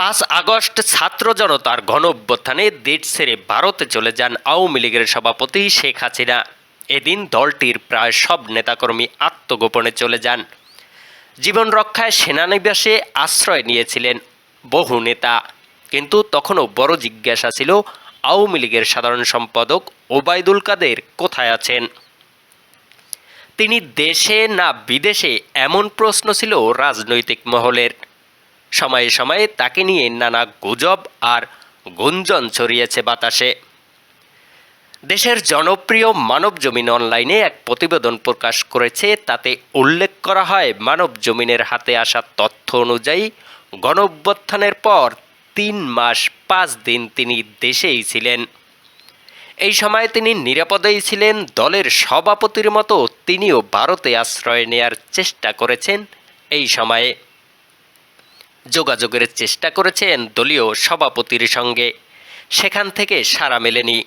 পাঁচ আগস্ট ছাত্র জনতার গণ অভ্যুত্থানে দেশ ছেড়ে ভারতে চলে যান আওয়ামী লীগের সভাপতি শেখ হাসিনা। এদিন দলটির প্রায় সব নেতাকর্মী আত্মগোপনে চলে যান। জীবন রক্ষায় সেনানিবাসে আশ্রয় নিয়েছিলেন বহু নেতা। কিন্তু তখনও বড় জিজ্ঞাসা ছিল, আওয়ামী লীগের সাধারণ সম্পাদক ওবায়দুল কাদের কোথায় আছেন? তিনি দেশে না বিদেশে এমন প্রশ্ন ছিল রাজনৈতিক মহলের। সময়ে সময়ে তাকে নিয়ে নানা গুজব আর গুঞ্জন ছড়িয়েছে বাতাসে। দেশের জনপ্রিয় মানব জমিন অনলাইনে এক প্রতিবেদন প্রকাশ করেছে। তাতে উল্লেখ করা হয়, মানব জমিনের হাতে আসা তথ্য অনুযায়ী গণ পর তিন মাস পাঁচ দিন তিনি দেশেই ছিলেন। এই সময় তিনি নিরাপদেই ছিলেন। দলের সভাপতির মতো তিনিও ভারতে আশ্রয় নেয়ার চেষ্টা করেছেন এই সময়ে। যোগাযোগের চেষ্টা করেছেন দলীয় সভাপতির সঙ্গে। সেখান থেকে সাড়া মেলেনি।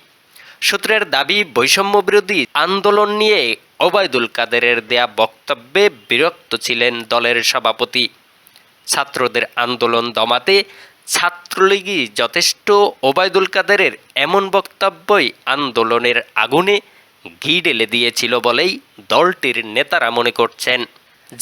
সূত্রের দাবি, বৈষম্য বিরোধী আন্দোলন নিয়ে ওবায়দুল কাদেরের দেয়া বক্তব্যে বিরক্ত ছিলেন দলের সভাপতি। ছাত্রদের আন্দোলন দমাতে ছাত্রলীগই যথেষ্ট। ওবায়দুল কাদেরের এমন বক্তব্যই আন্দোলনের আগুনে ঘি ঢেলে দিয়েছিল বলেই দলটির নেতারা মনে করছেন।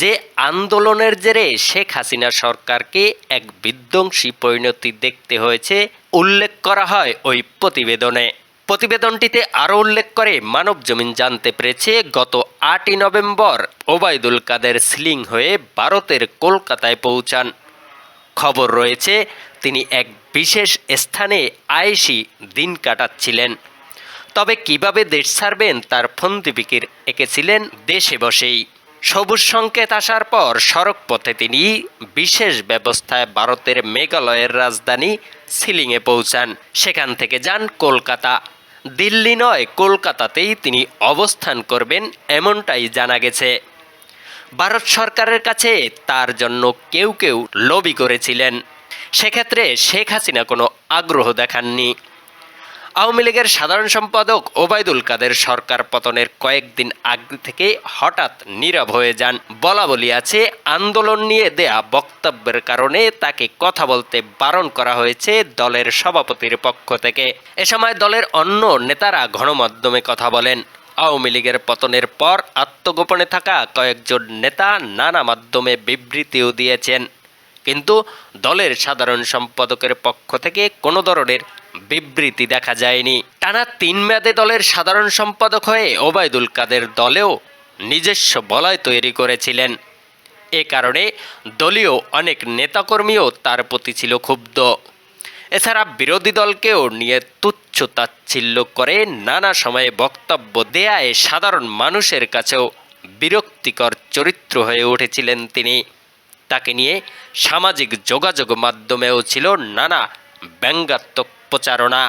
যে আন্দোলনের জেরে শেখ হাসিনা সরকারকে এক বিধ্বংসী পরিণতি দেখতে হয়েছে, উল্লেখ করা হয় ওই প্রতিবেদনে। প্রতিবেদনটিতে আরও উল্লেখ করে, মানব জমিন জানতে পেরেছে গত আটই নভেম্বর ওবায়দুল কাদের স্লিং হয়ে ভারতের কলকাতায় পৌঁছান। খবর রয়েছে, তিনি এক বিশেষ স্থানে আয়েসি দিন কাটাচ্ছিলেন। তবে কীভাবে দেশ ছাড়বেন তার ফন্দিপিকির এঁকেছিলেন দেশে বসেই। সবুজ সংকেত আসার পর সড়ক পথে তিনি বিশেষ ব্যবস্থায় ভারতের মেঘালয়ের রাজধানী সিলিংয়ে পৌঁছান। সেখান থেকে যান কলকাতা। দিল্লি নয়, কলকাতাতেই তিনি অবস্থান করবেন এমনটাই জানা গেছে। ভারত সরকারের কাছে তার জন্য কেউ কেউ লবি করেছিলেন। সেক্ষেত্রে শেখ হাসিনা কোনো আগ্রহ দেখাননি। আওয়ামী লীগের সাধারণ সম্পাদক ওবায়দুল কাদের সরকার পতনের কয়েকদিন আগে থেকে হঠাৎ নীরব হয়ে যান। বলা বলি আছে, আন্দোলন নিয়ে দেয়া বক্তব্যের কারণে তাকে কথা বলতে বারণ করা হয়েছে দলের সভাপতির পক্ষ থেকে। এ সময় দলের অন্য নেতারা গণমাধ্যমে কথা বলেন। আওয়ামী লীগের পতনের পর আত্মগোপনে থাকা কয়েকজন নেতা নানা মাধ্যমে বিবৃতিও দিয়েছেন। কিন্তু দলের সাধারণ সম্পাদকের পক্ষ থেকে কোনো ধরনের বিবৃতি দেখা যায়নি। টানা তিন মেয়াদে দলের সাধারণ সম্পাদক হয়ে ওবায়দুল কাদের দলেও নিজস্ব বলয় তৈরি করেছিলেন। এ কারণে দলীয় অনেক নেতাকর্মীও তার প্রতি ছিল ক্ষুব্ধ। এছাড়া বিরোধী দলকেও নিয়ে তুচ্ছ তাচ্ছিল্য করে নানা সময়ে বক্তব্য দেয়ায় সাধারণ মানুষের কাছেও বিরক্তিকর চরিত্র হয়ে উঠেছিলেন তিনি। তাকে নিয়ে সামাজিক যোগাযোগ মাধ্যমেও ছিল নানা ব্যঙ্গাত্মক প্রচারণা।